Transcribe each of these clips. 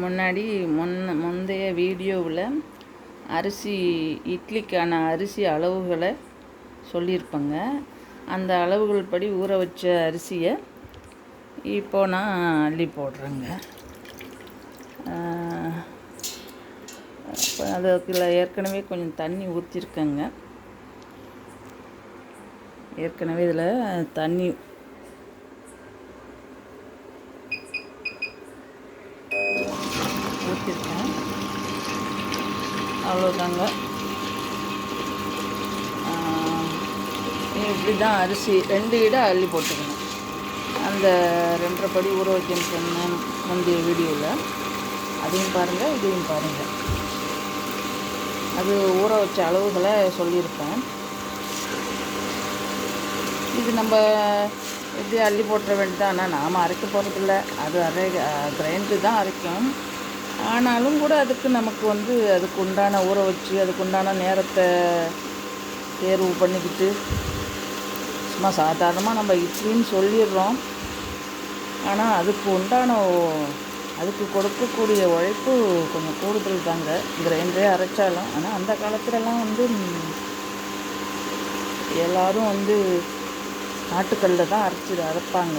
முன்னாடி முன்ன முந்தைய வீடியோவில் அரிசி இட்லிக்கான அரிசி அளவுகளை சொல்லியிருப்பேங்க. அந்த அளவுகள் படி ஊற வச்ச அரிசியை இப்போ நான் அள்ளி போடுறேங்க. அதுக்குள்ள ஏற்கனவே கொஞ்சம் தண்ணி ஊற்றிருக்கேங்க ஏற்கனவே இதில் தண்ணி அவ்வளோதாங்க. இப்படி தான் அரிசி ரெண்டு இட அள்ளி போட்டுக்கணும். அந்த ரெண்டரை படி ஊற வைக்கணும் சொன்னேன் முந்தைய வீடியோவில் அதையும் பாருங்கள் இதையும் பாருங்கள் அது ஊற வச்ச அளவுகளை சொல்லியிருப்பேன். இது நம்ம எப்படி அள்ளி போட்டுற வேண்டியதான் ஆனால் நாம் அரைக்க போகிறதில்ல அது அரை கிரைண்டரு தான் அரைக்கும். ஆனாலும் கூட அதுக்கு நமக்கு வந்து அதுக்கு உண்டான ஊற வச்சு அதுக்கு உண்டான நேரத்தை தேர்வு பண்ணிக்கிட்டு சும்மா சாதாரணமாக நம்ம இட்லின்னு சொல்லிடுறோம். ஆனால் அதுக்கு உண்டான அதுக்கு கொடுக்கக்கூடிய உழைப்பு கொஞ்சம் கூடுதல் தாங்க. கிரைண்டரே அரைச்சாலும் ஆனால் அந்த காலத்துலலாம் வந்து எல்லோரும் வந்து ஆட்டுக்கல்லில் தான் அரைச்சி அரைப்பாங்க.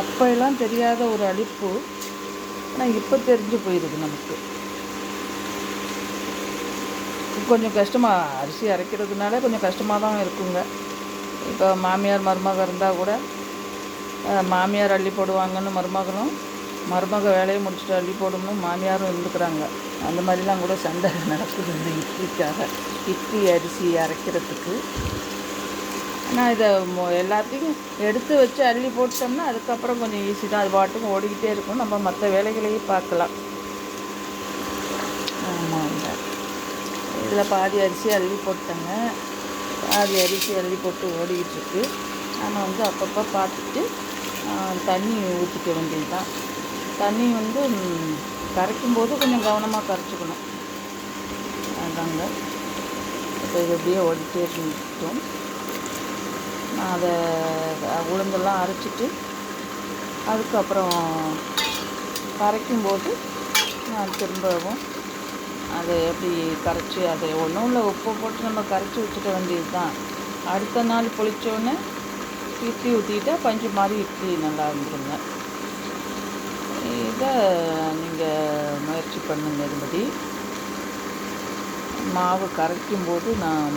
அப்போ எல்லாம் தெரியாத ஒரு அழிப்பு ஆனால் இப்போ தெரிஞ்சு போயிருக்கு நமக்கு. கொஞ்சம் கஷ்டமாக அரிசி அரைக்கிறதுனால கொஞ்சம் கஷ்டமாக தான் இருக்குங்க. இப்போ மாமியார் மருமக இருந்தால் கூட மாமியார் அள்ளி போடுவாங்கன்னு மருமகளும் மருமக வேலையை முடிச்சுட்டு அள்ளி போடணும்னு மாமியாரும் இருந்துக்கிறாங்க. அந்த மாதிரிலாம் கூட சண்டை நடக்குது இந்த இட்லிக்காக. இட்லி அரிசி அரைக்கிறதுக்கு. நான் இதை எல்லாத்தையும் எடுத்து வச்சு அள்ளி போட்டோம்னா அதுக்கப்புறம் கொஞ்சம் ஈஸி தான். அது பாட்டுக்கும் ஓடிக்கிட்டே இருக்கும். நம்ம மற்ற வேலைகளையும் பார்க்கலாம். ஆமாங்க இதில் பாதி அரிசி அள்ளி போட்டேங்க. பாதி அரிசி அள்ளி போட்டு ஓடிக்கிட்டுருக்கு. நம்ம வந்து அப்பப்போ பார்த்துட்டு தண்ணி ஊற்றிக்க வேண்டியது தான் தண்ணி வந்து கரைக்கும் போது கொஞ்சம் கவனமாக கரைச்சிக்கணும். அதாங்க. இப்போ இது அப்படியே ஓடிட்டே இருந்துட்டோம். நான் அதை உளுந்தெல்லாம் அரைச்சிட்டு அதுக்கப்புறம் கரைக்கும்போது நான் திரும்பவும் அதை எப்படி கரைச்சி அதை ஒன்றும் இல்லை உப்பு போட்டு நம்ம கரைச்சி வச்சுக்க வேண்டியது தான் அடுத்த நாள் பொழிச்சோடனே இட்லி ஊற்றிட்டா பஞ்சு மாதிரி இட்லி நல்லா இருந்துருங்க. இதை நீங்கள் முயற்சி பண்ணுங்க இதுபடி. மாவு கரைக்கும் போது நான்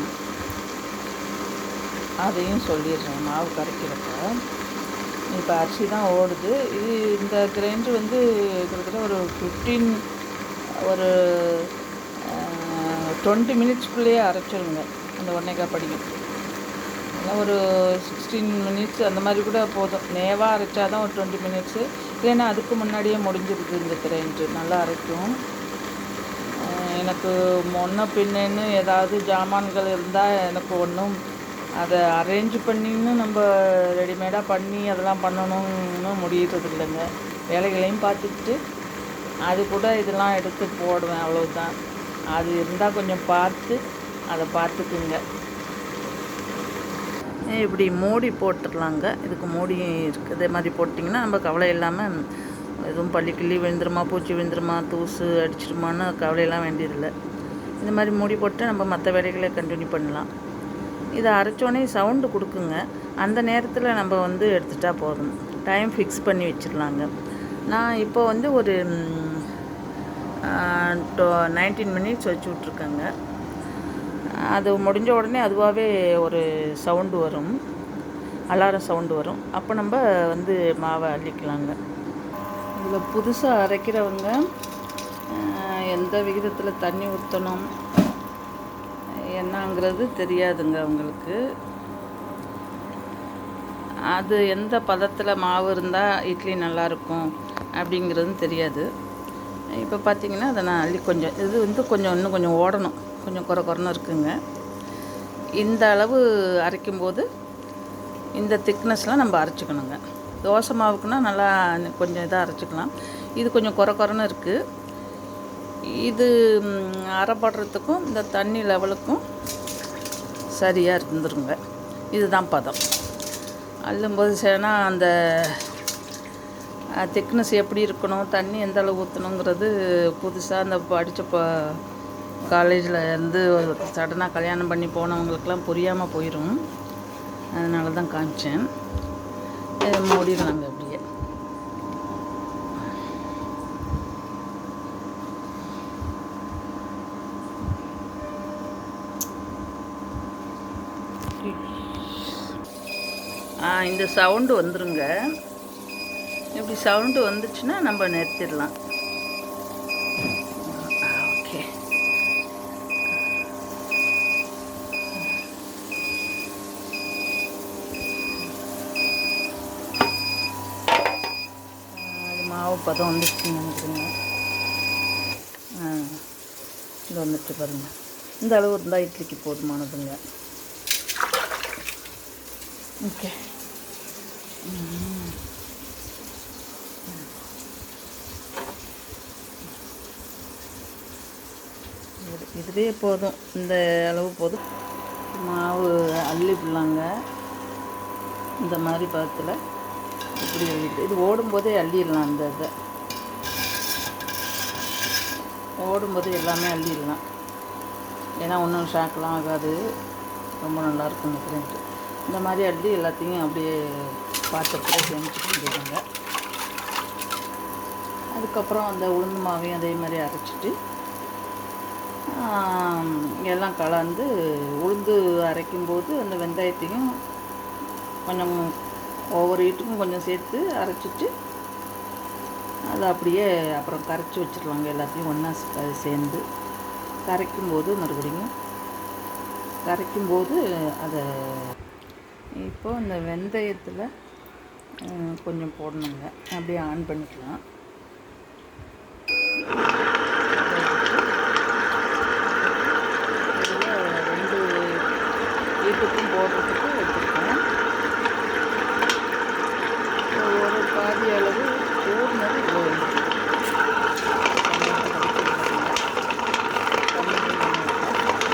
அதையும் சொல்லிடுறேன் மாவு கரைக்கிறப்ப. இப்போ அரிசி தான் ஓடுது. இது இந்த கிரைண்டர் வந்து கிட்டத்தட்ட ஒரு ஃபிஃப்டீன் ஒரு டுவெண்ட்டி மினிட்ஸ்க்குள்ளேயே அரைச்சிருங்க அந்த ஒன்னேக்கா படிக்கும் ஒரு சிக்ஸ்டீன் மினிட்ஸ் அந்த மாதிரி கூட போதும். நேவாக அரைச்சா தான் ஒரு டுவெண்ட்டி மினிட்ஸு இல்லைன்னா அதுக்கு முன்னாடியே முடிஞ்சிருக்கு இந்த கிரைண்டர் நல்லா அரைக்கும். எனக்கு முன்ன பின்னன்னு ஏதாவது ஜாமான்கள் இருந்தால் எனக்கு ஒன்றும் அதை அரேஞ்ச் பண்ணின்னு நம்ம ரெடிமேடாக பண்ணி அதெல்லாம் பண்ணணும்னு முடியறது இல்லைங்க வேலைகளையும் பார்த்துக்கிட்டு அது கூட இதெல்லாம் எடுத்து போடுவேன் அவ்வளோதான் அது இருந்தால் கொஞ்சம் பார்த்து அதை பார்த்துக்குங்க. இப்படி மூடி போட்டுடலாங்க. இதுக்கு மூடி இருக்குது இதே மாதிரி போட்டிங்கன்னா நம்ம கவலை இல்லாமல் எதுவும் பள்ளி கிள்ளி விழுந்துருமா பூச்சி விழுந்துருமா தூசு அடிச்சிருமான்னு கவலையெல்லாம் வேண்டியதில்லை. இந்த மாதிரி மூடி போட்டு நம்ம மற்ற வேலைகளை கண்டினியூ பண்ணலாம். இதை அரைச்சோடனே சவுண்டு கொடுக்குங்க. அந்த நேரத்தில் நம்ம வந்து எடுத்துட்டா போதும். டைம் ஃபிக்ஸ் பண்ணி வச்சிடலாங்க. நான் இப்போ வந்து ஒரு நைன்டீன் மினிட்ஸ் வச்சு விட்ருக்கேங்க அது முடிஞ்ச உடனே அதுவாகவே ஒரு சவுண்டு வரும். அலாரம் சவுண்டு வரும். அப்போ நம்ம வந்து மாவை அள்ளிக்கலாங்க. இதில் புதுசாக அரைக்கிறவங்க எந்த விகிதத்தில் தண்ணி ஊற்றணும் என்னங்கிறது தெரியாதுங்க அவங்களுக்கு. அது எந்த பதத்தில் மாவு இருந்தால் இட்லி நல்லாயிருக்கும் அப்படிங்கிறதும் தெரியாது. இப்போ பார்த்தீங்கன்னா அதை நான் அள்ளி கொஞ்சம் இது வந்து கொஞ்சம் இன்னும் கொஞ்சம் ஓடணும். கொஞ்சம் குறை குறைன்னு இருக்குங்க. இந்த அளவு அரைக்கும்போது இந்த திக்னஸ்லாம் நம்ம அரைச்சிக்கணுங்க. தோசை மாவுக்குன்னா நல்லா கொஞ்சம் இதாக அரைச்சிக்கலாம். இது கொஞ்சம் குறை குறைன்னு இருக்குது இது அரைப்படுறதுக்கும் இந்த தண்ணி லெவலுக்கும் சரியாக இருந்துருங்க. இதுதான் பதம். அள்ளும்போது சேனா அந்த திக்னஸ் எப்படி இருக்கணும் தண்ணி எந்த அளவு ஊற்றணுங்கிறது புதுசாக அந்த படித்த ப காலேஜில் இருந்து சடனாக கல்யாணம் பண்ணி போனவங்களுக்கெல்லாம் புரியாமல் போயிடும் அதனால தான் காமிச்சேன் மூடிடலாங்க அப்படியே இந்த சவுண்டு வந்துருங்க. இப்படி சவுண்டு வந்துச்சுன்னா நம்ம நிறுத்திடலாம். ஓகே. மாவு பதம் வந்துச்சுன்னு நினைக்கிறேங்க? ஆ இது வந்துட்டு பாருங்கள் இந்த அளவு இருந்தால் இட்லிக்கு போதுமானதுங்க. ஓகே. இதுவே போதும். இந்த அளவு போதும். மாவு அள்ளி பிள்ளாங்க இந்த மாதிரி பதத்தில் இப்படி அள்ளிட்டு இது ஓடும்போதே அள்ளிடலாம் அந்த இதை. ஓடும்போது எல்லாமே அள்ளிடலாம். ஏன்னா ஒன்றும் ஷாக்கெலாம் ஆகாது. ரொம்ப நல்லாயிருக்கும் இந்த இந்த மாதிரி அள்ளி எல்லாத்தையும் அப்படியே பாத்திரத்தில் சேமித்து வந்துடுவாங்க. அதுக்கப்புறம் அந்த உளுந்து மாவையும் அதே மாதிரி அரைச்சிட்டு எல்லாம் கலந்து உளுந்து அரைக்கும்போது அந்த வெந்தயத்தையும் கொஞ்சம் ஒவ்வொரு வீட்டுக்கும் கொஞ்சம் சேர்த்து அரைச்சிட்டு அதை அப்படியே அப்புறம் கரைச்சி வச்சிருவாங்க எல்லாத்தையும் ஒன்றா சேர்ந்து. கரைக்கும்போது மறுபடியும் கரைக்கும்போது அதை இப்போது இந்த வெந்தயத்தில் கொஞ்சம் போடணுங்க. அப்படியே ஆன் பண்ணிக்கலாம். ரெண்டு வீட்டுக்கும் போடுறது வச்சுருக்கேன் ஒரு பாதி அளவு ஊர்னது இவ்வளோ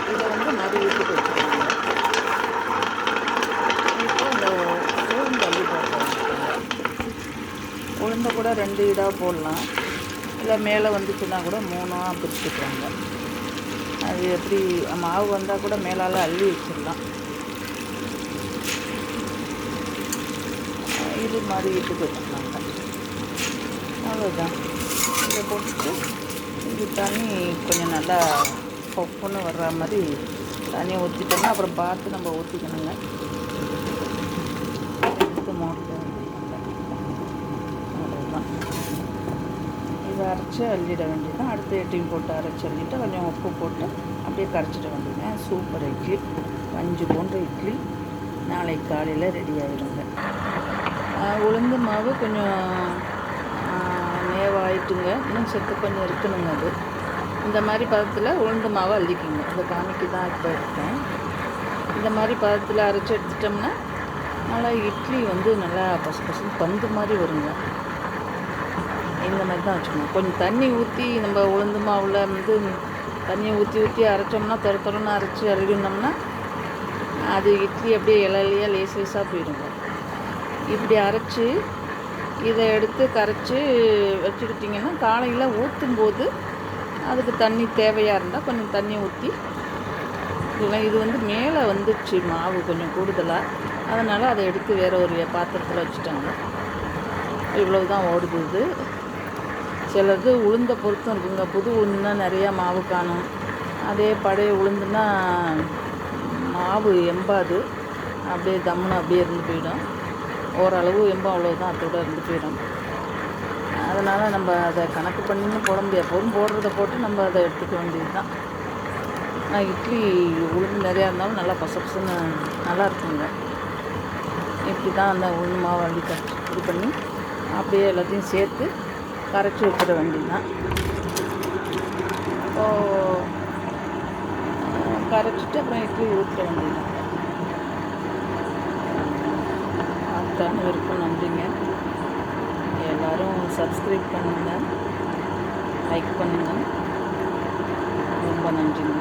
இதை வந்து நடு வீட்டுக்கு வச்சுருக்காங்க இப்போ இந்த உளுந்து அள்ளி போடுறோம் இருந்தால் கூட ரெண்டு இதாக போடலாம். இல்லை மேலே வந்துச்சுன்னா கூட மூணாக பிரிச்சுக்கிறாங்க அது எப்படி மாவு வந்தால் கூட மேலால் அள்ளி வச்சிடலாம். இது மாதிரி இட்டுக்கு வச்சுக்கலாங்க அவ்வளோதான். இதை போட்டுட்டு இது தண்ணி கொஞ்சம் நல்லா பொப்புன்னு வர்ற மாதிரி தண்ணியை ஊற்றிட்டோம்னா அப்புறம் பார்த்து நம்ம ஊற்றிக்கணுங்க எடுத்து மோட்டர் அவ்வளோதான் இதை அரைச்சி அள்ளிட வேண்டியதான் அடுத்த எட்டையும் போட்டு அரைச்சி அள்ளிட்டு கொஞ்சம் உப்பு போட்டு அப்படியே கரைச்சிட வேண்டியது சூப்பர் இட்லி. பஞ்சு போன்ற இட்லி. நாளைக்கு காலையில் ரெடி ஆகிடுங்க உளுந்து மாவு கொஞ்சம் நேவாயிட்டுங்க இன்னும் செத்து கொஞ்சம் இருக்கணுங்க அது. இந்த மாதிரி பதத்தில் உளுந்து மாவை அள்ளிக்குங்க. இந்த காமிக்கு தான் இப்போ இருக்கேன். இந்த மாதிரி பதத்தில் அரைச்சி எடுத்துட்டோம்னா நல்லா இட்லி வந்து நல்லா பசு பசு பந்து மாதிரி வருங்க. இந்த மாதிரி தான் வச்சுக்கணும். கொஞ்சம் தண்ணி ஊற்றி நம்ம உளுந்து மாவில் வந்து தண்ணியை ஊற்றி ஊற்றி அரைச்சோம்னா தொர தொரன்னு அரைச்சி அழுகினோம்னா அது இட்லி அப்படியே இலையிலையாக லேஸ் லேஸாக போயிடுங்க இப்படி அரைச்சி இதை எடுத்து கரைச்சி வச்சுக்கிட்டிங்கன்னா காலையில் ஊற்றும் போது அதுக்கு தண்ணி தேவையாக இருந்தால் கொஞ்சம் தண்ணி ஊற்றி இதெல்லாம் இது வந்து மேலே வந்துடுச்சு மாவு கொஞ்சம் கூடுதலாக அதனால் அதை எடுத்து வேறு ஒரு பாத்திரத்தில் வச்சுட்டாங்க. இவ்வளவு தான் ஓடுது சிலது உளுந்த பொருத்தம் இருக்குங்க. புது உளுந்துனா நிறையா மாவு காணும். அதே பழைய உளுந்துனா மாவு எம்பாது. அப்படியே தம்முன்னு அப்படியே இருந்து போயிடும். ஓரளவு எம்பம் அவ்வளோதான் அதோட இருந்து போயிடும். அதனால் நம்ம அதை கணக்கு பண்ணி போட முடியாது. எப்போதும் போடுறத போட்டு நம்ம அதை எடுத்துக்க வேண்டியது தான் இட்லி உளுந்து நிறையா இருந்தாலும் நல்லா பச பசன்னு நல்லா இருக்குங்க. இப்படி தான் அந்த உளுந்து மாவு அள்ளி இது பண்ணி அப்படியே எல்லாத்தையும் சேர்த்து கரைச்சி வச்சிட வண்டி தான் அப்போது கரைச்சிட்டு அப்புறம் இட்லி ஊற்றிட வண்டி தான் அத்தனை நன்றிங்க. எல்லோரும் சப்ஸ்கிரைப் பண்ணுங்கள் லைக் பண்ணுங்கள் ரொம்ப நன்றிங்க.